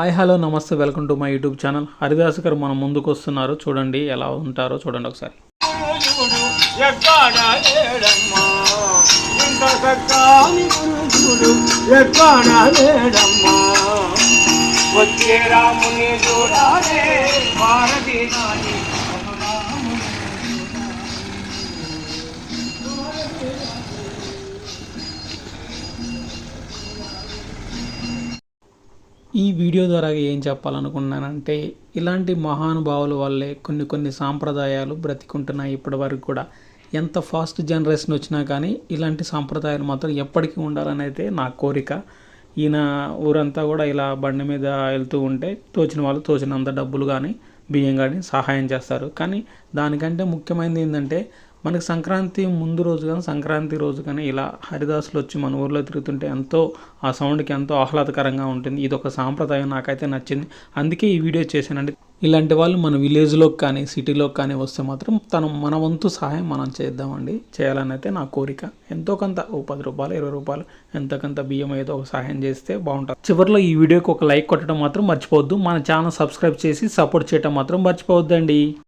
Hi hello నమస్తే welcome to my YouTube channel. Haridas garu మన ముందుకు వస్తున్నారు. చూడండి ఎలా ఉంటారో చూడండి ఒకసారి. వచ్చే రాముని ఈ వీడియో ద్వారా ఏం చెప్పాలనుకున్నానంటే ఇలాంటి మహానుభావుల వల్లే కొన్ని కొన్ని సాంప్రదాయాలు బ్రతికుంటున్నాయి ఇప్పటి వరకు కూడా. ఎంత ఫాస్ట్ జనరేషన్ వచ్చినా కానీ ఇలాంటి సాంప్రదాయాలు మాత్రం ఎప్పటికీ ఉండాలని అయితే నా కోరిక. ఈయన ఊరంతా కూడా ఇలా బండి మీద వెళ్తూ ఉంటే తోచిన వాళ్ళు తోచినంత డబ్బులు కానీ బియ్యం కానీ సహాయం చేస్తారు. కానీ దానికంటే ముఖ్యమైనది ఏంటంటే మనకి సంక్రాంతి ముందు రోజు కానీ సంక్రాంతి రోజు కానీ ఇలా హరిదాసులు వచ్చి మన ఊర్లో తిరుగుతుంటే ఎంతో ఆ సౌండ్కి ఎంతో ఆహ్లాదకరంగా ఉంటుంది. ఇది ఒక సాంప్రదాయం నాకైతే నచ్చింది. అందుకే ఈ వీడియో చేశానండి. ఇలాంటి వాళ్ళు మన విలేజ్లోకి కానీ సిటీలోకి కానీ వస్తే మాత్రం తను మన వంతు సహాయం మనం చేద్దామండి. చేయాలని అయితే నా కోరిక. ఎంతో కొంత ఓ పది రూపాయలు ఇరవై రూపాయలు ఎంతో కొంత బియ్యం ఏదో ఒక సహాయం చేస్తే బాగుంటుంది. చివరిలో ఈ వీడియోకి ఒక లైక్ కొట్టడం మాత్రం మర్చిపోవద్దు. మన ఛానల్ సబ్స్క్రైబ్ చేసి సపోర్ట్ చేయడం మాత్రం మర్చిపోవద్దండి.